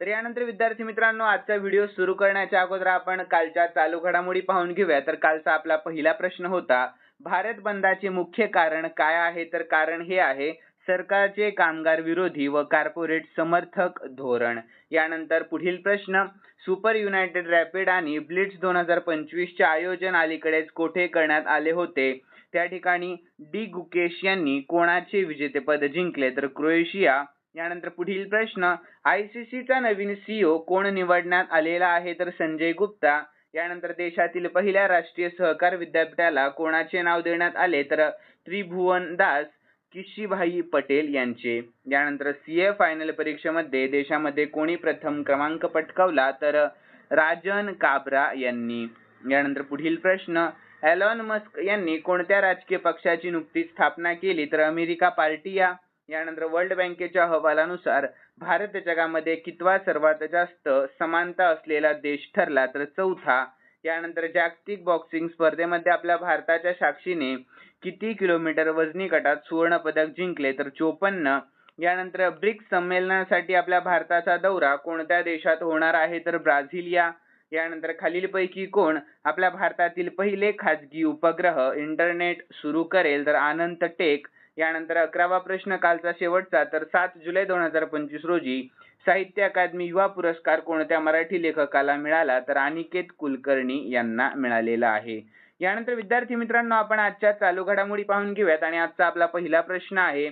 तर यानंतर विद्यार्थी मित्रांनो आजचा व्हिडिओ सुरू करण्याच्या अगोदर आपण कालच्या चालू घडामोडी पाहून घेऊया. तर कालचा आपला पहिला प्रश्न होता भारत बंदाचे मुख्य कारण काय आहे? तर कारण हे आहे सरकारचे कामगार विरोधी व कार्पोरेट समर्थक धोरण. यानंतर पुढील प्रश्न सुपर युनायटेड रॅपिड आणि ब्लिट्स दोन हजार पंचवीसचे आयोजन अलीकडेच कोठे करण्यात आले होते? त्या ठिकाणी डी गुकेश यांनी कोणाचे विजेतेपद जिंकले? तर क्रोएशिया यानंतर पुढील प्रश्न आयसीसीचा नवीन सीईओ कोण निवडण्यात आलेला आहे तर संजय गुप्ता. यानंतर देशातील पहिल्या राष्ट्रीय सहकार विद्यापीठाला कोणाचे नाव देण्यात आले तर त्रिभुवन दास किशीभाई पटेल यांचे. यानंतर सीए फायनल परीक्षेमध्ये देशामध्ये कोणी प्रथम क्रमांक पटकावला तर राजन काब्रा यांनी. यानंतर पुढील प्रश्न एलॉन मस्क यांनी कोणत्या राजकीय पक्षाची नुकतीच स्थापना केली तर अमेरिका पार्टी या? यानंतर वर्ल्ड बँकेच्या अहवालानुसार भारत जगामध्ये कितवा सर्वात जास्त समानता असलेला देश ठरला तर चौथा. यानंतर जागतिक बॉक्सिंग स्पर्धेमध्ये आपल्या भारताच्या साक्षीने किती किलोमीटर वजनी गटात सुवर्ण पदक जिंकले तर चोपन्न. यानंतर ब्रिक्स संमेलनासाठी आपल्या भारताचा दौरा कोणत्या देशात होणार आहे तर ब्राझिलिया. यानंतर खालीलपैकी कोण आपल्या भारतातील पहिले खाजगी उपग्रह इंटरनेट सुरू करेल तर आनंद टेक. यानंतर अकरावा प्रश्न कालचा शेवटचा. तर सात जुलै दोन हजार पंचवीस रोजी साहित्य अकादमी युवा पुरस्कार कोणत्या मराठी लेखकाला मिळाला? तर अनिकेत कुलकर्णी यांना मिळालेला आहे. यानंतर विद्यार्थी मित्रांनो आपण आजच्या चालू घडामोडी पाहून घेऊयात. आणि आजचा आपला पहिला प्रश्न आहे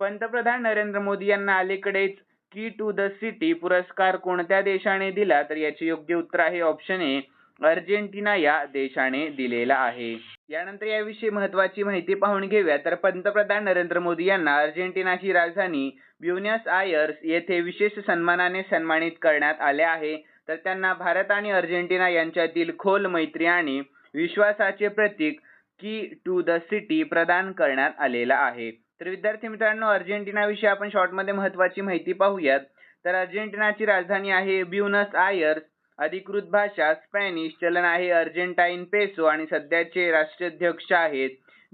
पंतप्रधान नरेंद्र मोदी यांना अलीकडेच की टू द सिटी पुरस्कार कोणत्या देशाने दिला? तर याचे योग्य उत्तर आहे ऑप्शन ए अर्जेंटिना या देशाने दिलेला आहे. यानंतर याविषयी महत्वाची माहिती पाहून घेऊया. तर पंतप्रधान नरेंद्र मोदी यांना अर्जेंटिनाची राजधानी ब्युनियस आयर्स येथे विशेष सन्मानाने सन्मानित करण्यात आले आहे. तर त्यांना भारत आणि अर्जेंटिना यांच्यातील खोल मैत्री आणि विश्वासाचे प्रतीक की टू द सिटी प्रदान करण्यात आलेला आहे. तर विद्यार्थी मित्रांनो अर्जेंटिनाविषयी आपण शॉर्टमध्ये महत्वाची माहिती पाहूयात. तर अर्जेंटिनाची राजधानी आहे ब्युनस आयर्स. अधिकृत भाषा स्पॅनिश चलन आहे अर्जेंटाईन पेसो आणि सध्याचे राष्ट्राध्यक्ष आहेत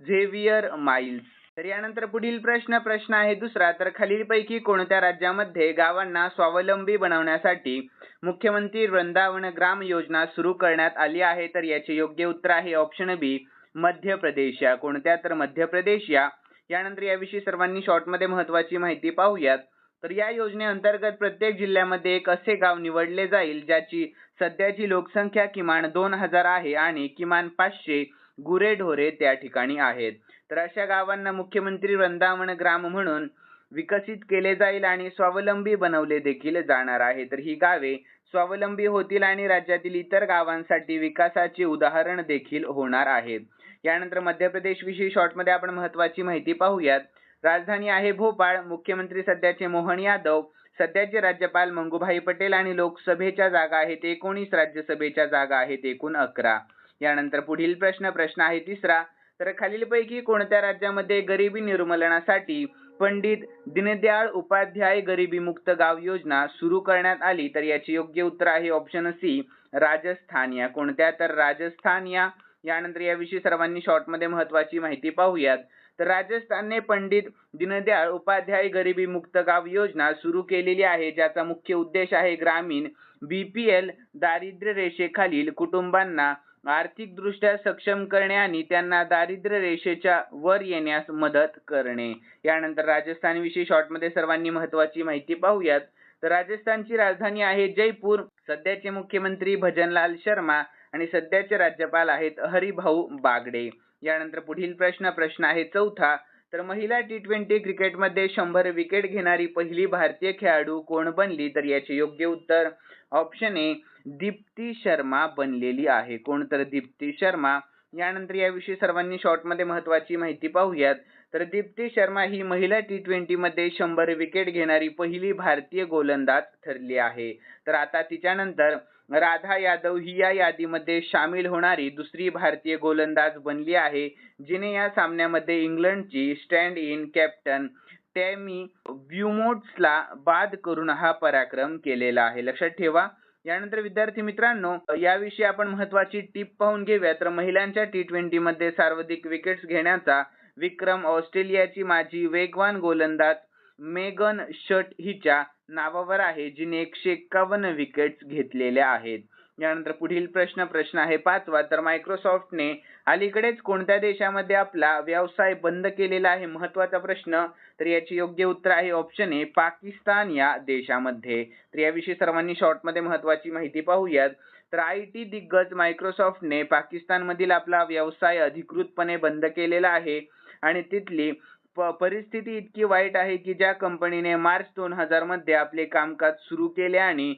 झेवियर माइल्स. तर यानंतर पुढील प्रश्न प्रश्न आहे दुसरा. तर खालीलपैकी कोणत्या राज्यामध्ये गावांना स्वावलंबी बनवण्यासाठी मुख्यमंत्री वृंदावन ग्राम योजना सुरू करण्यात आली आहे? तर याचे योग्य उत्तर आहे ऑप्शन बी मध्य प्रदेश. या कोणत्या? तर मध्य प्रदेश या. यानंतर याविषयी सर्वांनी शॉर्टमध्ये महत्वाची माहिती पाहूयात. तर या योजनेअंतर्गत प्रत्येक जिल्ह्यामध्ये एक असे गाव निवडले जाईल ज्याची सध्याची लोकसंख्या किमान दोन हजार आहे आणि किमान पाचशे गुरेढोरे त्या ठिकाणी आहेत. तर अशा गावांना मुख्यमंत्री वृंदावन ग्राम म्हणून विकसित केले जाईल आणि स्वावलंबी बनवले देखील जाणार आहे. तर ही गावे स्वावलंबी होतील आणि राज्यातील इतर गावांसाठी विकासाचे उदाहरण देखील होणार आहेत. यानंतर मध्य प्रदेश विषयी शॉर्टमध्ये आपण महत्वाची माहिती पाहूयात. राजधानी आहे भोपाळ. मुख्यमंत्री सध्याचे मोहन यादव सध्याचे राज्यपाल मंगूभाई पटेल आणि लोकसभेच्या जागा आहेत एकोणीस राज्यसभेच्या जागा आहेत एकूण अकरा. यानंतर पुढील प्रश्न प्रश्न आहे तिसरा. तर खालीलपैकी कोणत्या राज्यामध्ये गरिबी निर्मूलनासाठी पंडित दीनदयाळ उपाध्याय गरिबी मुक्त गाव योजना सुरू करण्यात आली? तर याचे योग्य उत्तर आहे ऑप्शन सी राजस्थान. या कोणत्या? तर राजस्थान या. यानंतर याविषयी सर्वांनी शॉर्टमध्ये महत्वाची माहिती पाहूयात. तर राजस्थानने पंडित दीनदयाळ उपाध्याय गरिबी मुक्त गाव योजना सुरू केलेली आहे ज्याचा मुख्य उद्देश आहे ग्रामीण बीपीएल दारिद्र्य रेषेखालील कुटुंबांना आर्थिकदृष्ट्या सक्षम करणे आणि त्यांना दारिद्र्य रेषेच्या वर येण्यास मदत करणे. यानंतर राजस्थान विषयी शॉर्टमध्ये सर्वांनी महत्वाची माहिती पाहूयात. तर राजस्थानची राजधानी आहे जयपूर. सध्याचे मुख्यमंत्री भजनलाल शर्मा आणि सध्याचे राज्यपाल आहेत हरिभाऊ बागडे. यानंतर पुढील प्रश्न प्रश्न आहे चौथा. तर महिला टी ट्वेंटी क्रिकेटमध्ये शंभर विकेट घेणारी पहिली भारतीय खेळाडू कोण बनली? तर याचे योग्य उत्तर ऑप्शन ए दीप्ती शर्मा बनलेली आहे. कोण तर दीप्ती शर्मा. यानंतर याविषयी सर्वांनी शॉर्टमध्ये महत्वाची माहिती पाहूयात. तर दीप्ती शर्मा ही महिला टी ट्वेंटी मध्ये शंभर विकेट घेणारी पहिली भारतीय गोलंदाज ठरली आहे. तर आता तिच्यानंतर राधा यादव ही या यादीमध्ये सामील होणारी दुसरी भारतीय गोलंदाज बनली आहे जिने या सामन्यामध्ये इंग्लंडची स्टँड इन कॅप्टन टॅमी ब्युमोट्सला बाद करून हा पराक्रम केलेला आहे. लक्षात ठेवा. यानंतर विद्यार्थी मित्रांनो याविषयी आपण महत्वाची टीप पाहून घेऊया तर महिलांच्या टी ट्वेंटी मध्ये सर्वाधिक विकेट्स घेण्याचा विक्रम ऑस्ट्रेलियाची माजी वेगवान गोलंदाज मेगन शट हिच्या नावावर आहे जिने एकशे एक्कावन्न विकेट्स घेतलेल्या आहेत. यानंतर पुढील प्रश्न प्रश्न आहे पाचवा. तर मायक्रोसॉफ्टने अलीकडेच कोणत्या देशामध्ये आपला व्यवसाय बंद केलेला आहे? महत्त्वाचा प्रश्न. तर याची योग्य उत्तर आहे ऑप्शन ए पाकिस्तान या देशामध्ये. तर याविषयी सर्वांनी शॉर्टमध्ये महत्वाची माहिती पाहूयात. तर आय टी दिग्गज मायक्रोसॉफ्टने पाकिस्तानमधील आपला व्यवसाय अधिकृतपणे बंद केलेला आहे. आणि तिथली परिस्थिती इतकी वाईट आहे की ज्या कंपनीने मार्च दोन हजारमध्ये आपले कामकाज सुरू केले आणि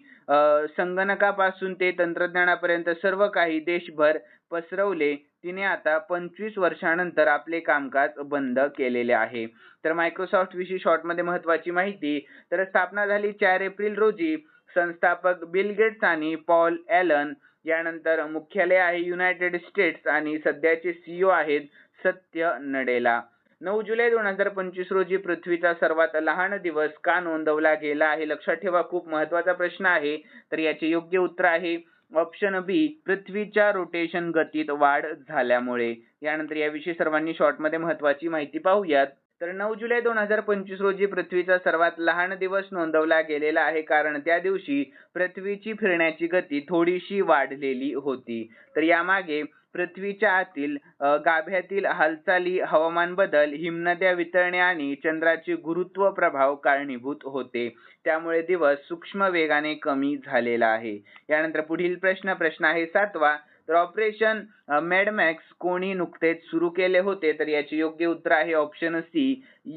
संगणकापासून ते तंत्रज्ञानापर्यंत सर्व काही देशभर पसरवले तिने आता पंचवीस वर्षानंतर आपले कामकाज बंद केलेले आहे. तर मायक्रोसॉफ्ट विषयी शॉर्टमध्ये महत्वाची माहिती तर स्थापना झाली चार एप्रिल रोजी. संस्थापक बिल गेट्स आणि पॉल ॲलन यानंतर मुख्यालय आहे युनायटेड स्टेट्स आणि सध्याचे सीईओ आहेत सत्य नडेला. नऊ जुलै दोन हजार पंचवीस रोजी पृथ्वीचा सर्वात लहान दिवस का नोंदवला गेला आहे? लक्षात ठेवा खूप महत्त्वाचा प्रश्न आहे. तर याचे योग्य उत्तर आहे ऑप्शन बी पृथ्वीच्या रोटेशन गतीत वाढ झाल्यामुळे. यानंतर याविषयी सर्वांनी शॉर्टमध्ये महत्वाची माहिती पाहूयात. तर नऊ जुलै दोन हजार पंचवीस रोजी पृथ्वीचा सर्वात लहान दिवस नोंदवला गेलेला आहे. कारण त्या दिवशी पृथ्वीची फिरण्याची गती थोडीशी वाढलेली होती. तर यामागे पृथ्वीच्या आतील गाभ्यातील हालचाली हवामान बदल हिमनद्या वितळणे आणि चंद्राचे गुरुत्व प्रभाव कारणीभूत होते. त्यामुळे दिवस सूक्ष्म वेगाने कमी झालेला आहे. यानंतर पुढील प्रश्न प्रश्न आहे सातवा. तर ऑपरेशन मेडमॅक्स कोणी नुकतेच सुरू केले होते? तर याचे योग्य उत्तर आहे option C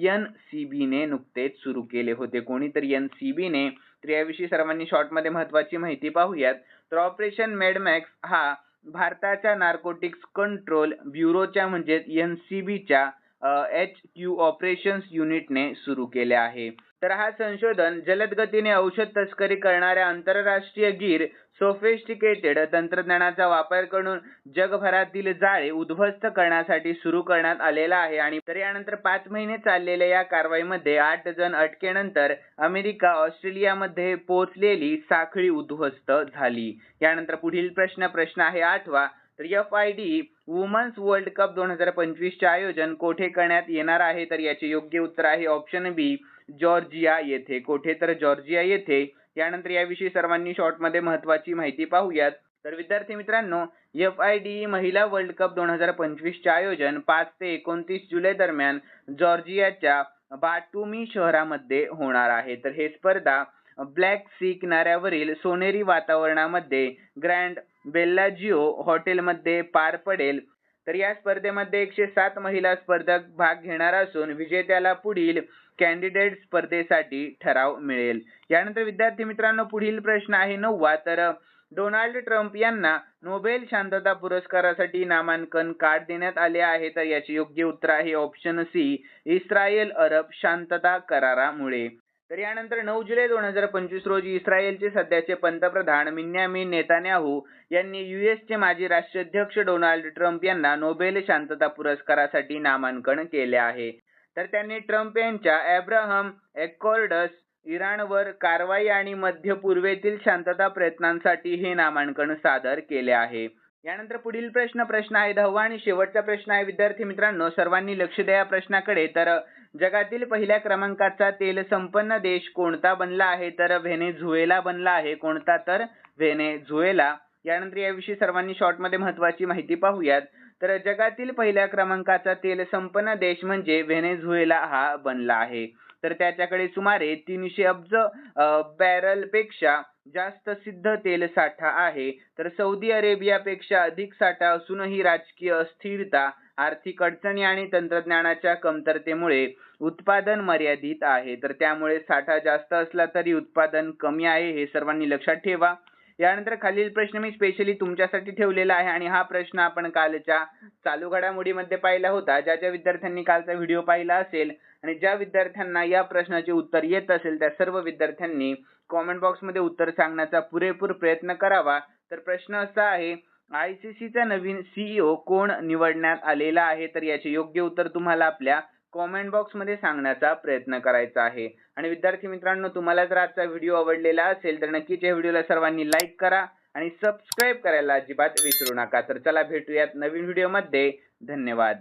N C B ने नुकतेच सुरू केले होते. कोणी? तर एन सी बी ने तर याविषयी सर्वांनी शॉर्टमध्ये महत्वाची माहिती पाहूयात. तर ऑपरेशन मेडमॅक्स हा भारताच्या नार्कोटिक्स कंट्रोल ब्युरोच्या म्हणजेच एन सी बीच्या एच क्यू ऑपरेशन्स युनिटने सुरू केले आहे. तर हा संशोधन जलद गतीने औषध तस्करी करणाऱ्या आंतरराष्ट्रीय गीर सोफिस्टिकेटेड तंत्रज्ञानाचा वापर करून जगभरातील जाळे उद्ध्वस्त करण्यासाठी सुरू करण्यात आलेला आहे आणि तर यानंतर पाच महिने चाललेल्या या कारवाईमध्ये आठ जण अटकेनंतर अमेरिका ऑस्ट्रेलियामध्ये पोहोचलेली साखळी उद्ध्वस्त झाली. यानंतर पुढील प्रश्न प्रश्न आहे आठवा तर F I D women's world cup दोन हजार पंचवीसचे आयोजन कोठे करण्यात येणार आहे? तर याचे योग्य उत्तर आहे ऑप्शन बी जॉर्जिया येथे. कोठे? तर जॉर्जिया येथे. यानंतर याविषयी सर्वांनी शॉर्टमध्ये महत्वाची माहिती पाहूयात. तर विद्यार्थी मित्रांनो एफ आय डी महिला वर्ल्ड कप दोन हजार पंचवीसचे आयोजन पाच ते एकोणतीस जुलै दरम्यान जॉर्जियाच्या बाटुमी शहरामध्ये होणार आहे. तर हे स्पर्धा ब्लॅक सी किनाऱ्यावरील सोनेरी वातावरणामध्ये ग्रँड बेल्लाजिओ हॉटेलमध्ये पार पडेल. तर या स्पर्धेमध्ये एकशे सात महिला स्पर्धक भाग घेणार असून विजेत्याला पुढील कॅन्डिडेट स्पर्धेसाठी ठराव मिळेल. यानंतर विद्यार्थी मित्रांनो पुढील प्रश्न आहे नववा. तर डोनाल्ड ट्रम्प यांना नोबेल शांतता पुरस्कारासाठी नामांकन कार्ड देण्यात आले आहे. तर याचे योग्य उत्तर आहे ऑप्शन सी इस्रायल अरब शांतता करारामुळे. तर यानंतर नऊ जुलै दोन हजार पंचवीस रोजी इस्रायलचे सध्याचे पंतप्रधान मिन्यामिन नेतान्याहू यांनी युएसचे माजी राष्ट्राध्यक्ष डोनाल्ड ट्रम्प यांना नोबेल शांतता पुरस्कारासाठी नामांकन केले आहे. तर त्यांनी ट्रम्प यांच्या अब्राहम एकॉर्डस इराणवर कारवाई आणि मध्य पूर्वेतील शांतता प्रयत्नांसाठी हे नामांकन सादर केले आहे. यानंतर पुढील प्रश्न प्रश्न आहे दहावा आणि शेवटचा प्रश्न आहे. विद्यार्थी मित्रांनो सर्वांनी लक्ष द्या या प्रश्नाकडे. तर जगातील पहिल्या क्रमांकाचा तेल संपन्न देश कोणता बनला आहे? तर व्हेनेझुएला बनला आहे. कोणता? तर व्हेनेझुएला. यानंतर याविषयी सर्वांनी शॉर्टमध्ये महत्वाची माहिती पाहूयात. तर जगातील पहिल्या क्रमांकाचा तेल संपन्न देश म्हणजे व्हेनेझुएला हा बनला आहे. तर त्याच्याकडे सुमारे तीनशे अब्ज बॅरलपेक्षा जास्त सिद्ध तेल साठा आहे तर सौदी अरेबियापेक्षा अधिक साठा असूनही राजकीय अस्थिरता आर्थिक अडचणी आणि तंत्रज्ञानाच्या कमतरतेमुळे उत्पादन मर्यादित आहे. तर त्यामुळे साठा जास्त असला तरी उत्पादन कमी आहे हे सर्वांनी लक्षात ठेवा. यानंतर खालील प्रश्न मी स्पेशली तुमच्यासाठी ठेवलेला आहे आणि हा प्रश्न आपण कालच्या चालू घडामोडीमध्ये पाहिला होता. ज्या ज्या विद्यार्थ्यांनी कालचा व्हिडिओ पाहिला असेल आणि ज्या विद्यार्थ्यांना या प्रश्नाचे उत्तर येत असेल त्या सर्व विद्यार्थ्यांनी कॉमेंट बॉक्समध्ये उत्तर सांगण्याचा पुरेपूर प्रयत्न करावा. तर प्रश्न असा आहे आय सी सीचा नवीन सीईओ कोण निवडण्यात आलेला आहे? तर याचे योग्य उत्तर तुम्हाला आपल्या कॉमेंट बॉक्समध्ये सांगण्याचा प्रयत्न करायचा आहे. आणि विद्यार्थी मित्रांनो तुम्हाला जर आजचा व्हिडिओ आवडलेला असेल तर नक्कीच या व्हिडिओला सर्वांनी लाईक करा आणि सबस्क्राईब करायला अजिबात विसरू नका. तर चला भेटूयात नवीन व्हिडिओमध्ये. धन्यवाद.